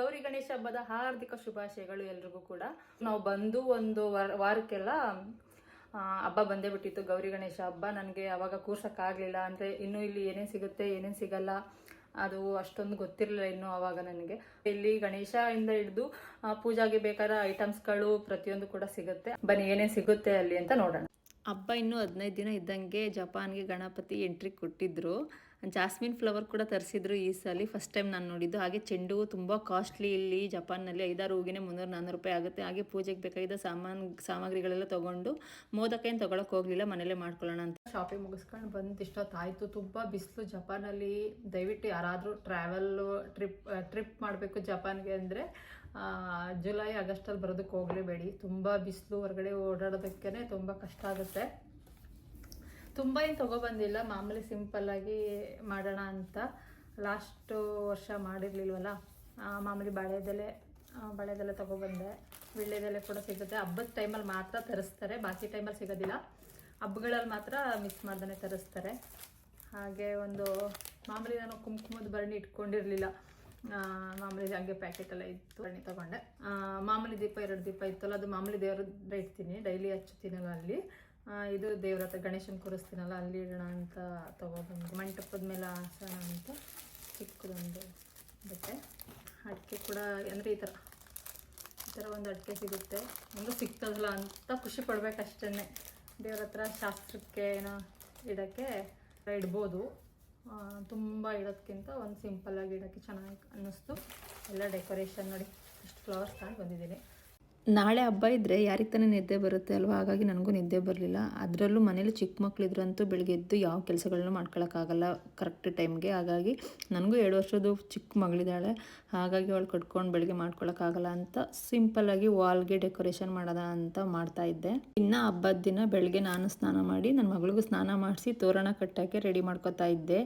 ಗೌರಿ ಗಣೇಶ ಹಬ್ಬದ ಹಾರ್ದಿಕ ಶುಭಾಶಯಗಳು ಎಲ್ರಿಗೂ ಕೂಡ. ನಾವು ಬಂದು ಒಂದು ವಾರ, ವಾರಕ್ಕೆಲ್ಲ ಹಬ್ಬ ಬಂದೇ ಬಿಟ್ಟಿತ್ತು. ಗೌರಿ ಗಣೇಶ ಹಬ್ಬ. ನನಗೆ ಅವಾಗ ಕೂರ್ಸೋಕ್ಕಾಗಲಿಲ್ಲ. ಅಂದರೆ ಇನ್ನೂ ಇಲ್ಲಿ ಏನೇನು ಸಿಗುತ್ತೆ, ಏನೇನು ಸಿಗಲ್ಲ, ಅದು ಅಷ್ಟೊಂದು ಗೊತ್ತಿರಲಿಲ್ಲ ಇನ್ನು ಅವಾಗ ನನಗೆ. ಇಲ್ಲಿ ಗಣೇಶ ಇಂದ ಹಿಡಿದು ಪೂಜಾಗೆ ಬೇಕಾದ ಐಟಮ್ಸ್ಗಳು ಪ್ರತಿಯೊಂದು ಕೂಡ ಸಿಗುತ್ತೆ. ಬನ್ನಿ, ಏನೇನು ಸಿಗುತ್ತೆ ಅಲ್ಲಿ ಅಂತ ನೋಡೋಣ. ಹಬ್ಬ ಇನ್ನೂ ಹದಿನೈದು ದಿನ ಇದ್ದಂಗೆ ಜಪಾನ್ಗೆ ಗಣಪತಿ ಎಂಟ್ರಿ ಕೊಟ್ಟಿದ್ರು. ಜಾಸ್ಮಿನ್ ಫ್ಲವರ್ ಕೂಡ ತರಿಸಿದ್ರು ಈ ಸಲ. ಫಸ್ಟ್ ಟೈಮ್ ನಾನು ನೋಡಿದ್ದು. ಹಾಗೆ ಚೆಂಡು ತುಂಬ ಕಾಸ್ಟ್ಲಿ ಇಲ್ಲಿ ಜಪಾನ್ನಲ್ಲಿ ಐದಾರು ಹೂವಿಗೆ ಮುನ್ನೂರು ನಾನ್ನೂರು ರೂಪಾಯಿ ಆಗುತ್ತೆ. ಹಾಗೆ ಪೂಜೆಗೆ ಬೇಕಾಗಿದ್ದ ಸಾಮಾನ್, ಸಾಮಗ್ರಿಗಳೆಲ್ಲ ತೊಗೊಂಡು ಮೋದಕ್ಕೆ ಏನು ತೊಗೊಳಕ್ಕೆ ಹೋಗಲಿಲ್ಲ. ಮನೇಲೇ ಮಾಡ್ಕೊಳ್ಳೋಣ ಅಂತ. ಶಾಪಿಂಗ್ ಮುಗಿಸ್ಕೊಂಡು ಬಂದು ಇಷ್ಟೊತ್ತಾಯಿತು. ತುಂಬ ಬಿಸಿಲು ಜಪಾನಲ್ಲಿ ದಯವಿಟ್ಟು ಯಾರಾದರೂ ಟ್ರಾವೆಲ್ ಟ್ರಿಪ್ ಟ್ರಿಪ್ ಮಾಡಬೇಕು ಜಪಾನ್ಗೆ ಅಂದರೆ ಜುಲೈ ಆಗಸ್ಟಲ್ಲಿ ಬರೋದಕ್ಕೆ ಹೋಗಲೇಬೇಡಿ. ತುಂಬ ಬಿಸಿಲು, ಹೊರಗಡೆ ಓಡಾಡೋದಕ್ಕೇ ತುಂಬ ಕಷ್ಟ ಆಗುತ್ತೆ. ತುಂಬ ಏನು ತೊಗೊಬಂದಿಲ್ಲ, ಮಾಮೂಲಿ ಸಿಂಪಲ್ಲಾಗಿ ಮಾಡೋಣ ಅಂತ. ಲಾಸ್ಟು ವರ್ಷ ಮಾಡಿರಲಿಲ್ವಲ್ಲ ಮಾಮೂಲಿ ಬಾಳೆದೆಲೆ ಬಾಳೆದೆಲೆ ತೊಗೊಬಂದೆ. ವೀಳ್ಯದೆಲೆ ಕೂಡ ಸಿಗುತ್ತೆ. ಹಬ್ಬದ ಟೈಮಲ್ಲಿ ಮಾತ್ರ ತರಿಸ್ತಾರೆ, ಬಾಕಿ ಟೈಮಲ್ಲಿ ಸಿಗೋದಿಲ್ಲ. ಹಬ್ಬಗಳಲ್ಲಿ ಮಾತ್ರ ಮಿಸ್ ಮಾಡ್ದೇ ತರಿಸ್ತಾರೆ. ಹಾಗೆ ಒಂದು ಮಾಮೂಲಿ ನಾನು ಕುಂಕುಮದ ಬರಣಿ ಇಟ್ಕೊಂಡಿರಲಿಲ್ಲ. ಮಾಮೂಲಿ ಹಾಗೆ ಪ್ಯಾಕೆಟೆಲ್ಲ ಇತ್ತು, ಬರಣಿ ತೊಗೊಂಡೆ. ಮಾಮೂಲಿ ದೀಪ, ಎರಡು ದೀಪ ಇತ್ತಲ್ಲ, ಅದು ಮಾಮೂಲಿ ದೇವ್ರದ್ದು ಇಡ್ತೀನಿ. ಡೈಲಿ ಹಚ್ಚುತ್ತೀನಲ್ಲ ಅಲ್ಲಿ ಇದು ದೇವ್ರ ಹತ್ರ ಗಣೇಶನ ಕೂರಿಸ್ತೀನಲ್ಲ, ಅಲ್ಲಿ ಇಡೋಣ ಅಂತ ತೊಗೊಬಂದು ಮಂಟಪದ ಮೇಲೆ ಹಾಸೋಣ ಅಂತ ಚಿಕ್ಕದೊಂದು ಬಟ್ಟೆ. ಅಡಿಕೆ ಕೂಡ, ಅಂದರೆ ಈ ಥರ ಈ ಥರ ಒಂದು ಅಡಿಕೆ ಸಿಗುತ್ತೆ. ಒಂದು ಸಿಗ್ತದಲ್ಲ ಅಂತ ಖುಷಿ ಪಡ್ಬೇಕಷ್ಟೇ ದೇವ್ರ ಹತ್ರ ಶಾಸ್ತ್ರಕ್ಕೆ ಏನೋ ಇಡೋಕ್ಕೆ ಇಡ್ಬೋದು. ತುಂಬ ಇಡೋದಕ್ಕಿಂತ ಒಂದು ಸಿಂಪಲ್ಲಾಗಿ ಇಡೋಕ್ಕೆ ಚೆನ್ನಾಗಿ ಅನ್ನಿಸ್ತು. ಎಲ್ಲ ಡೆಕೋರೇಷನ್ ನೋಡಿ ಇಷ್ಟು ಫ್ಲವರ್ಸ್ ತಗೊಂಡು ಬಂದಿದ್ದೀನಿ. ನಾಳೆ ಹಬ್ಬ ಇದ್ದರೆ ಯಾರಿಗೆ ತಾನೇ ನಿದ್ದೆ ಬರುತ್ತೆ ಅಲ್ವಾ? ಹಾಗಾಗಿ ನನಗೂ ನಿದ್ದೆ ಬರಲಿಲ್ಲ. ಅದರಲ್ಲೂ ಮನೇಲಿ ಚಿಕ್ಕ ಮಕ್ಕಳಿದ್ರಂತೂ ಬೆಳಗ್ಗೆ ಎದ್ದು ಯಾವ ಕೆಲಸಗಳನ್ನೂ ಮಾಡ್ಕೊಳ್ಳೋಕ್ಕಾಗಲ್ಲ ಕರೆಕ್ಟ್ ಟೈಮ್ಗೆ ಹಾಗಾಗಿ, ನನಗೂ ಎರಡು ವರ್ಷದ ಚಿಕ್ಕ ಮಗಳಿದ್ದಾಳೆ. ಹಾಗಾಗಿ ಅವಳು ಕಟ್ಕೊಂಡು ಬೆಳಗ್ಗೆ ಮಾಡ್ಕೊಳಕ್ಕಾಗಲ್ಲ ಅಂತ ಸಿಂಪಲ್ಲಾಗಿ ವಾಲ್ಗೆ ಡೆಕೋರೇಷನ್ ಮಾಡೋದ ಅಂತ ಮಾಡ್ತಾ ಇದ್ದೆ. ಇನ್ನು ಹಬ್ಬದ ದಿನ ಬೆಳಗ್ಗೆ ನಾನು ಸ್ನಾನ ಮಾಡಿ ನನ್ನ ಮಗಳಿಗೂ ಸ್ನಾನ ಮಾಡಿಸಿ ತೋರಣ ಕಟ್ಟೋಕ್ಕೆ ರೆಡಿ ಮಾಡ್ಕೊತಾ ಇದ್ದೆ.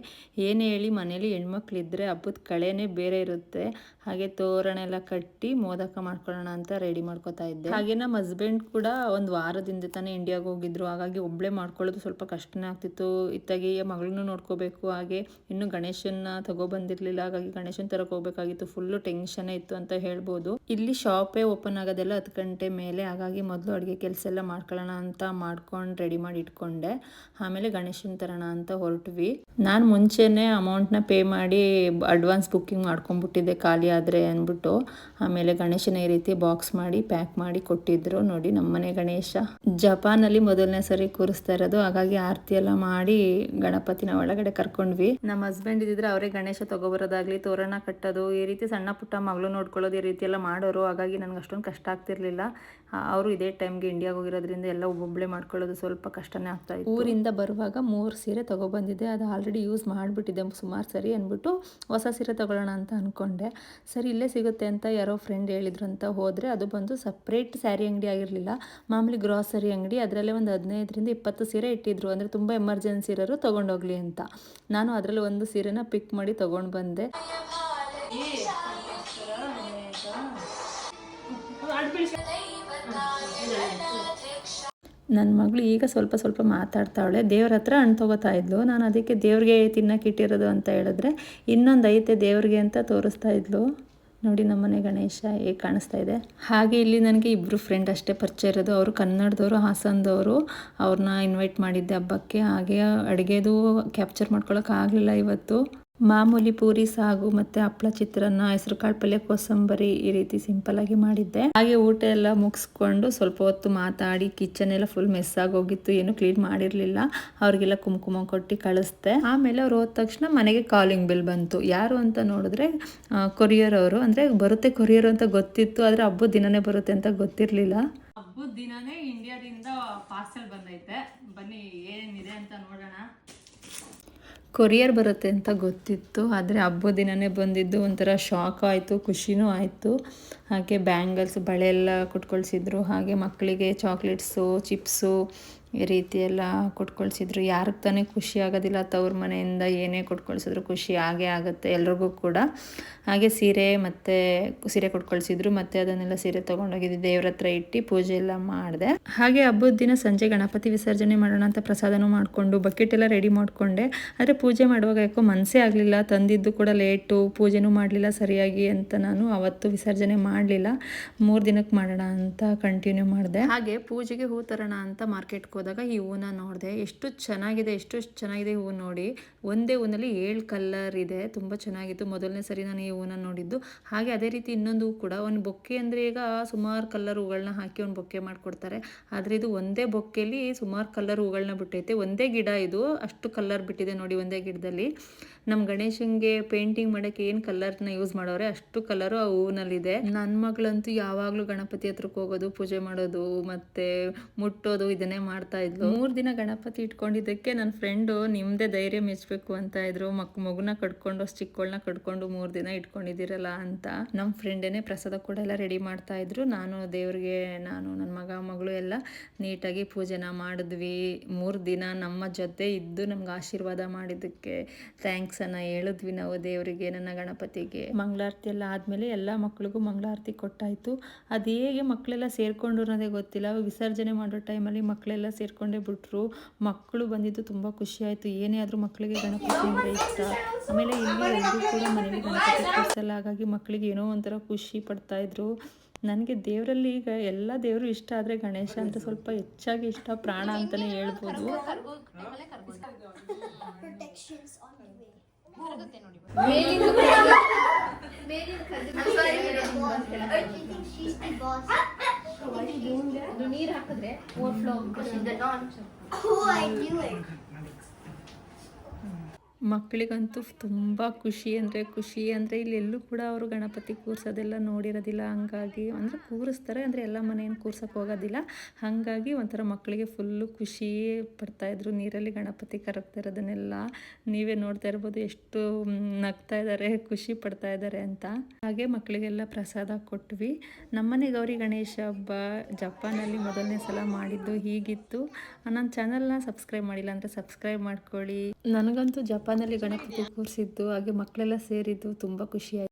ಏನೇ ಹೇಳಿ ಮನೇಲಿ ಹೆಣ್ಮಕ್ಳಿದ್ರೆ ಹಬ್ಬದ ಕಳೆನೇ ಬೇರೆ ಇರುತ್ತೆ. ಹಾಗೆ ತೋರಣ ಎಲ್ಲ ಕಟ್ಟಿ ಮೋದಕ ಮಾಡ್ಕೊಳ್ಳೋಣ ಅಂತ ರೆಡಿ ಮಾಡ್ಕೊತಾ ಇದ್ದೆ. ಹಾಗೆ ನಮ್ಮ ಹಸ್ಬೆಂಡ್ ಕೂಡ ಒಂದು ವಾರದಿಂದ ತಾನೇ ಇಂಡಿಯಾಗೆ ಹೋಗಿದ್ರು. ಹಾಗಾಗಿ ಒಬ್ಬಳೇ ಮಾಡ್ಕೊಳ್ಳೋದು ಸ್ವಲ್ಪ ಕಷ್ಟನೇ ಆಗ್ತಿತ್ತು. ಇತ್ತಾಗಿ ಮಗಳನ್ನೂ ನೋಡ್ಕೋಬೇಕು. ಹಾಗೆ ಇನ್ನು ಗಣೇಶನ್ನ ತಗೊಬಂದಿರ್ಲಿಲ್ಲ ಹಾಗಾಗಿ ಗಣೇಶನ ತರಕ್ಕೆ ಹೋಗ್ಬೇಕಾಗಿತ್ತು. ಫುಲ್ಲು ಟೆನ್ಷನ್ ಇತ್ತು ಅಂತ ಹೇಳ್ಬೋದು. ಇಲ್ಲಿ ಶಾಪೇ ಓಪನ್ ಆಗೋದೆಲ್ಲ ಹತ್ತು ಗಂಟೆ ಮೇಲೆ, ಹಾಗಾಗಿ ಮೊದಲು ಅಡುಗೆ ಕೆಲಸ ಎಲ್ಲ ಮಾಡ್ಕೊಳ್ಳೋಣ ಅಂತ ಮಾಡ್ಕೊಂಡು ರೆಡಿ ಮಾಡಿ ಇಟ್ಕೊಂಡೆ. ಆಮೇಲೆ ಗಣೇಶನ ತರೋಣ ಅಂತ ಹೊರಟ್ವಿ. ನಾನು ಮುಂಚೆನೇ ಅಮೌಂಟ್ನ ಪೇ ಮಾಡಿ ಅಡ್ವಾನ್ಸ್ ಬುಕ್ಕಿಂಗ್ ಮಾಡ್ಕೊಂಡ್ಬಿಟ್ಟಿದ್ದೆ ಖಾಲಿ ಆದರೆ ಅಂದ್ಬಿಟ್ಟು. ಆಮೇಲೆ ಗಣೇಶನ ಈ ರೀತಿ ಬಾಕ್ಸ್ ಮಾಡಿ ಪ್ಯಾಕ್ ಮಾಡಿ ಕೊಟ್ಟಿದ್ರು. ನೋಡಿ ನಮ್ಮನೆ ಗಣೇಶ. ಜಪಾನಲ್ಲಿ ಮೊದಲನೇ ಸರಿ ಕೂರಿಸ್ತಾ ಇರೋದು. ಹಾಗಾಗಿ ಆರತಿ ಎಲ್ಲ ಮಾಡಿ ಗಣಪತಿನ ಒಳಗಡೆ ಕರ್ಕೊಂಡ್ವಿ. ನಮ್ಮ ಹಸ್ಬೆಂಡ್ ಇದ್ದಿದ್ರೆ ಅವರೇ ಗಣೇಶ ತಗೊಬರೋದಾಗ್ಲಿ, ತೋರಣ ಕಟ್ಟೋದು, ಈ ರೀತಿ ಸಣ್ಣ ಪುಟ್ಟ ಮಗಳು ನೋಡ್ಕೊಳ್ಳೋದು ಈ ರೀತಿ ಎಲ್ಲ ಮಾಡೋರು ಹಾಗಾಗಿ ನನಗೆ ಅಷ್ಟೊಂದು ಕಷ್ಟ ಆಗ್ತಿರ್ಲಿಲ್ಲ. ಅವರು ಇದೇ ಟೈಮ್ಗೆ ಇಂಡಿಯಾಗೆ ಹೋಗಿರೋದ್ರಿಂದ ಎಲ್ಲ ಒಬ್ಬೊಬ್ಬಳೇ ಮಾಡ್ಕೊಳ್ಳೋದು ಸ್ವಲ್ಪ ಕಷ್ಟನೇ ಆಗ್ತಾ ಇತ್ತು. ಊರಿಂದ ಬರುವಾಗ ಮೂರು ಸೀರೆ ತೊಗೊಬಂದಿದ್ದೆ ಅದು ಆಲ್ರೆಡಿ ಯೂಸ್ ಮಾಡಿಬಿಟ್ಟಿದ್ದೆ ಸುಮಾರು ಸರಿ ಅಂದ್ಬಿಟ್ಟು ಹೊಸ ಸೀರೆ ತೊಗೊಳ್ಳೋಣ ಅಂತ ಅಂದ್ಕೊಂಡೆ ಸರಿ ಇಲ್ಲೇ ಸಿಗುತ್ತೆ ಅಂತ ಯಾರೋ ಫ್ರೆಂಡ್ ಹೇಳಿದ್ರು ಅಂತ ಹೋದರೆ ಅದು ಬಂದು ಸಪ್ರೇಟ್ ಸ್ಯಾರಿ ಅಂಗಡಿ ಆಗಿರಲಿಲ್ಲ. ಮಾಮೂಲಿ ಗ್ರಾಸರಿ ಅಂಗಡಿ ಅದರಲ್ಲೇ ಒಂದು ಹದಿನೈದರಿಂದ ಇಪ್ಪತ್ತು ಸೀರೆ ಇಟ್ಟಿದ್ರು. ಅಂದರೆ ತುಂಬ ಎಮರ್ಜೆನ್ಸಿ ಇರೋರು ತೊಗೊಂಡೋಗ್ಲಿ ಅಂತ. ನಾನು ಅದರಲ್ಲಿ ಒಂದು ಸೀರೆನ ಪಿಕ್ ಮಾಡಿ ತೊಗೊಂಡು ಬಂದೆ. ನನ್ನ ಮಗಳು ಈಗ ಸ್ವಲ್ಪ ಸ್ವಲ್ಪ ಮಾತಾಡ್ತಾವಳೆ. ದೇವ್ರ ಹತ್ರ ಹಣ್ಣು ತೊಗೋತಾ ಇದ್ಲು. ನಾನು ಅದಕ್ಕೆ ದೇವ್ರಿಗೆ ತಿನ್ನಕ್ಕೆ ಇಟ್ಟಿರೋದು ಅಂತ ಹೇಳಿದ್ರೆ ಇನ್ನೊಂದು ಐತೆ ದೇವ್ರಿಗೆ ಅಂತ ತೋರಿಸ್ತಾ ಇದ್ಲು. ನೋಡಿ ನಮ್ಮನೆ ಗಣೇಶ ಹೇಗೆ ಕಾಣಿಸ್ತಾ ಇದೆ. ಹಾಗೆ ಇಲ್ಲಿ ನನಗೆ ಇಬ್ಬರು ಫ್ರೆಂಡ್ ಅಷ್ಟೇ ಪರಿಚಯ ಇರೋದು. ಅವರು ಕನ್ನಡದವರು, ಹಾಸನದವರು. ಅವ್ರನ್ನ ಇನ್ವೈಟ್ ಮಾಡಿದ್ದೆ ಹಬ್ಬಕ್ಕೆ. ಹಾಗೆ ಅಡುಗೆದು ಕ್ಯಾಪ್ಚರ್ ಮಾಡ್ಕೊಳಕ್ಕೆ ಇವತ್ತು. ಮಾಮೂಲಿ ಪೂರಿ ಸಾಗು ಮತ್ತು ಹಪ್ಪಳ ಚಿತ್ರಾನ್ನ, ಹೆಸರು ಕಾಳು ಪಲ್ಯ, ಕೋಸಂಬರಿ ಈ ರೀತಿ ಸಿಂಪಲ್ ಆಗಿ ಮಾಡಿದ್ದೆ. ಹಾಗೆ ಊಟ ಎಲ್ಲ ಮುಗಿಸ್ಕೊಂಡು ಸ್ವಲ್ಪ ಹೊತ್ತು ಮಾತಾಡಿ ಕಿಚನ್ ಎಲ್ಲ ಫುಲ್ ಮೆಸ್ ಆಗೋಗಿತ್ತು, ಏನು ಕ್ಲೀನ್ ಮಾಡಿರಲಿಲ್ಲ. ಅವ್ರಿಗೆಲ್ಲ ಕುಂಕುಮ ಕೊಟ್ಟು ಕಳಿಸ್ದೆ. ಆಮೇಲೆ ಅವ್ರು ಹೋದ ತಕ್ಷಣ ಮನೆಗೆ ಕಾಲಿಂಗ್ ಬಿಲ್ ಬಂತು. ಯಾರು ಅಂತ ನೋಡಿದ್ರೆ ಕೊರಿಯರ್ ಅವರು. ಅಂದರೆ ಬರುತ್ತೆ ಕೊರಿಯರ್ ಅಂತ ಗೊತ್ತಿತ್ತು, ಆದರೆ ಹಬ್ಬದ ದಿನನೇ ಬರುತ್ತೆ ಅಂತ ಗೊತ್ತಿರಲಿಲ್ಲ. ಹಬ್ಬದ ದಿನನೇ ಇಂಡಿಯಾದಿಂದ ಪಾರ್ಸೆಲ್ ಬಂದೈತೆ. ಬನ್ನಿ ಏನಿದೆ ಅಂತ ನೋಡೋಣ. ಕೊರಿಯರ್ ಬರುತ್ತೆ ಅಂತ ಗೊತ್ತಿತ್ತು, ಆದರೆ ಹಬ್ಬದ ದಿನವೇ ಬಂದಿದ್ದು ಒಂಥರ ಶಾಕ್ ಆಯಿತು, ಖುಷಿನೂ ಆಯಿತು. ಹಾಗೆ ಬ್ಯಾಂಗಲ್ಸ್ ಬಳೆ ಎಲ್ಲ ಕೊಟ್ಕೊಳ್ಸಿದ್ರು, ಹಾಗೆ ಮಕ್ಕಳಿಗೆ ಚಾಕ್ಲೇಟ್ಸು ಚಿಪ್ಸು ಈ ರೀತಿ ಎಲ್ಲ ಕೊಟ್ಕೊಳ್ಸಿದ್ರು. ಯಾರಿಗೆ ತಾನೇ ಖುಷಿ ಆಗೋದಿಲ್ಲ, ತವ್ರ ಮನೆಯಿಂದ ಏನೇ ಕೊಟ್ಕೊಳ್ಸಿದ್ರು ಖುಷಿ ಆಗೇ ಆಗುತ್ತೆ ಎಲ್ರಿಗೂ ಕೂಡ. ಹಾಗೆ ಸೀರೆ ಮತ್ತು ಸೀರೆ ಕೊಟ್ಕೊಳ್ಸಿದ್ರು, ಮತ್ತು ಅದನ್ನೆಲ್ಲ ಸೀರೆ ತೊಗೊಂಡೋಗಿದ್ದು, ದೇವ್ರ ಹತ್ರ ಇಟ್ಟು ಪೂಜೆ ಎಲ್ಲ ಮಾಡಿದೆ. ಹಾಗೆ ಹಬ್ಬದ ದಿನ ಸಂಜೆ ಗಣಪತಿ ವಿಸರ್ಜನೆ ಮಾಡೋಣ ಅಂತ ಪ್ರಸಾದನೂ ಮಾಡಿಕೊಂಡು ಬಕೆಟ್ ಎಲ್ಲ ರೆಡಿ ಮಾಡಿಕೊಂಡೆ. ಆದರೆ ಪೂಜೆ ಮಾಡುವಾಗ ಯಾಕೋ ಮನಸ್ಸೇ ಆಗಲಿಲ್ಲ, ತಂದಿದ್ದು ಕೂಡ ಲೇಟು ಪೂಜೆನೂ ಮಾಡಲಿಲ್ಲ ಸರಿಯಾಗಿ ಅಂತ ನಾನು ಅವತ್ತು ವಿಸರ್ಜನೆ ಮಾಡಲಿಲ್ಲ. ಮೂರು ದಿನಕ್ಕೆ ಮಾಡೋಣ ಅಂತ ಕಂಟಿನ್ಯೂ ಮಾಡಿದೆ. ಹಾಗೆ ಪೂಜೆಗೆ ಹೂ ತರೋಣ ಅಂತ ಮಾರ್ಕೆಟ್ಗೆ ಹೋದಾಗ ಈ ಹೂವನ್ನ ನೋಡಿದೆ ಎಷ್ಟು ಚೆನ್ನಾಗಿದೆ ಎಷ್ಟು ಚೆನ್ನಾಗಿದೆ ಹೂವು ನೋಡಿ. ಒಂದೇ ಹೂನಲ್ಲಿ ಏಳು ಕಲರ್ ಇದೆ, ತುಂಬ ಚೆನ್ನಾಗಿತ್ತು. ಮೊದಲನೇ ಸರಿ ನಾನು ಈ ಹೂವನ್ನ ನೋಡಿದ್ದು. ಹಾಗೆ ಅದೇ ರೀತಿ ಇನ್ನೊಂದು ಕೂಡ, ಒಂದು ಬೊಕ್ಕೆ ಅಂದರೆ ಈಗ ಸುಮಾರು ಕಲರ್ ಹೂಗಳನ್ನ ಹಾಕಿ ಒಂದು ಬೊಕ್ಕೆ ಮಾಡಿಕೊಡ್ತಾರೆ. ಆದರೆ ಇದು ಒಂದೇ ಬೊಕ್ಕೆಯಲ್ಲಿ ಸುಮಾರು ಕಲರ್ ಹೂಗಳನ್ನ ಬಿಟ್ಟೈತೆ. ಒಂದೇ ಗಿಡ ಇದು, ಅಷ್ಟು ಕಲರ್ ಬಿಟ್ಟಿದೆ ನೋಡಿ ಒಂದೇ ಗಿಡದಲ್ಲಿ. ನಮ್ಮ ಗಣೇಶನ್ಗೆ ಪೇಂಟಿಂಗ್ ಮಾಡೋಕ್ಕೆ ಏನು ಕಲರ್ನ ಯೂಸ್ ಮಾಡೋರೆ, ಅಷ್ಟು ಕಲರು ಆ ಹೂವಿನಲ್ಲಿದೆ. ನನ್ನ ಮಗಳಂತೂ ಯಾವಾಗಲೂ ಗಣಪತಿ ಹತ್ರಕ್ಕೆ ಹೋಗೋದು, ಪೂಜೆ ಮಾಡೋದು, ಮತ್ತೆ ಮುಟ್ಟೋದು ಇದನ್ನೇ ಮಾಡ್ತಾ ಇದ್ಲು. ಮೂರು ದಿನ ಗಣಪತಿ ಇಟ್ಕೊಂಡಿದ್ದಕ್ಕೆ ನನ್ನ ಫ್ರೆಂಡು ನಿಮ್ಮದೇ ಧೈರ್ಯ ಮೆಚ್ಚಬೇಕು ಅಂತ ಇದ್ರು. ಮಕ್, ಮಗುನ ಕಟ್ಕೊಂಡು ಅಷ್ಟು ಚಿಕ್ಕವಳನ್ನ ಕಟ್ಕೊಂಡು ಮೂರು ದಿನ ಇಟ್ಕೊಂಡಿದ್ದೀರಲ್ಲ ಅಂತ ನಮ್ಮ ಫ್ರೆಂಡೇನೆ ಪ್ರಸಾದ ಕೂಡ ಎಲ್ಲ ರೆಡಿ ಮಾಡ್ತಾ ಇದ್ರು. ನಾನು ದೇವ್ರಿಗೆ, ನಾನು ನನ್ನ ಮಗ, ಮಗಳು ಎಲ್ಲ ನೀಟಾಗಿ ಪೂಜೆನ ಮಾಡಿದ್ವಿ. ಮೂರು ದಿನ ನಮ್ಮ ಜೊತೆ ಇದ್ದು ನಮ್ಗೆ ಆಶೀರ್ವಾದ ಮಾಡಿದ್ದಕ್ಕೆ ಥ್ಯಾಂಕ್ಸ್ ಅನ್ನ ಹೇಳಿದ್ವಿ ನಾವು ದೇವರಿಗೆ ನನ್ನ ಗಣಪತಿಗೆ. ಮಂಗಳಾರತಿ ಎಲ್ಲ ಆದಮೇಲೆ ಎಲ್ಲ ಮಕ್ಕಳಿಗೂ ಮಂಗಳಾರತಿ ಕೊಟ್ಟಾಯಿತು. ಅದು ಹೇಗೆ ಮಕ್ಕಳೆಲ್ಲ ಸೇರಿಕೊಂಡು ಅನ್ನೋದೇ ಗೊತ್ತಿಲ್ಲ. ವಿಸರ್ಜನೆ ಮಾಡೋ ಟೈಮಲ್ಲಿ ಮಕ್ಕಳೆಲ್ಲ ಸೇರಿಕೊಂಡೇ ಬಿಟ್ರು. ಮಕ್ಕಳು ಬಂದಿದ್ದು ತುಂಬ ಖುಷಿಯಾಯಿತು ಆಯಿತು. ಏನೇ ಆದರೂ ಮಕ್ಕಳಿಗೆ ಗಣಪತಿ ಅಂದರೆ ಇಷ್ಟ. ಆಮೇಲೆ ಇಲ್ಲಿ ಎಲ್ಲರೂ ಕೂಡ ಮನೇಲಿ ಗಣಪತಿ ಕೂರಿಸಲ್ಲ. ಹಾಗಾಗಿ ಮಕ್ಕಳಿಗೆ ಏನೋ ಒಂಥರ ಖುಷಿ ಪಡ್ತಾಯಿದ್ರು ನನಗೆ ದೇವರಲ್ಲಿ ಈಗ ಎಲ್ಲ ದೇವರು ಇಷ್ಟ ಆದರೆ ಗಣೇಶ ಅಂತ ಸ್ವಲ್ಪ ಹೆಚ್ಚಾಗಿ ಇಷ್ಟ ಪ್ರಾಣ ಅಂತಲೇ ಹೇಳ್ಬೋದು. protections on the way. I think she's the boss. ನೀರು ಹಾಕಿದ್ರೆ ಓವರ್ಫ್ಲೋ ಮಕ್ಕಳಿಗಂತೂ ತುಂಬ ಖುಷಿ ಅಂದರೆ ಖುಷಿ ಅಂದರೆ ಇಲ್ಲೆಲ್ಲೂ ಕೂಡ ಅವರು ಗಣಪತಿ ಕೂರಿಸೋದೆಲ್ಲ ನೋಡಿರೋದಿಲ್ಲ. ಹಂಗಾಗಿ ಅಂದರೆ ಕೂರಿಸ್ತಾರೆ ಅಂದರೆ ಎಲ್ಲ ಮನೆಯನ್ನು ಕೂರ್ಸೋಕ್ಕೆ ಹೋಗೋದಿಲ್ಲ. ಹಾಗಾಗಿ ಒಂಥರ ಮಕ್ಕಳಿಗೆ ಫುಲ್ಲು ಖುಷಿ ಪಡ್ತಾಯಿದ್ರು ನೀರಲ್ಲಿ ಗಣಪತಿ ಕರಗ್ತಾ ಇರೋದನ್ನೆಲ್ಲ ನೀವೇ ನೋಡ್ತಾ ಇರ್ಬೋದು. ಎಷ್ಟು ನಗ್ತಾ ಇದ್ದಾರೆ ಖುಷಿ ಪಡ್ತಾ ಇದ್ದಾರೆ ಅಂತ. ಹಾಗೆ ಮಕ್ಕಳಿಗೆಲ್ಲ ಪ್ರಸಾದ ಕೊಟ್ವಿ. ನಮ್ಮನೆ ಗೌರಿ ಗಣೇಶ ಹಬ್ಬ ಜಪಾನಲ್ಲಿ ಮೊದಲನೇ ಸಲ ಮಾಡಿದ್ದು ಹೀಗಿತ್ತು. ನನ್ನ ಚಾನಲ್ನ ಸಬ್ಸ್ಕ್ರೈಬ್ ಮಾಡಿಲ್ಲ ಅಂದರೆ ಸಬ್ಸ್ಕ್ರೈಬ್ ಮಾಡ್ಕೊಳ್ಳಿ. ನನಗಂತೂ ಜಪಾನಲ್ಲಿ ಗಣಪತಿ ಕೂರಿಸಿದ್ದು ಹಾಗೆ ಮಕ್ಕಳೆಲ್ಲ ಸೇರಿದ್ದು ತುಂಬ ಖುಷಿ ಆಯ್ತು.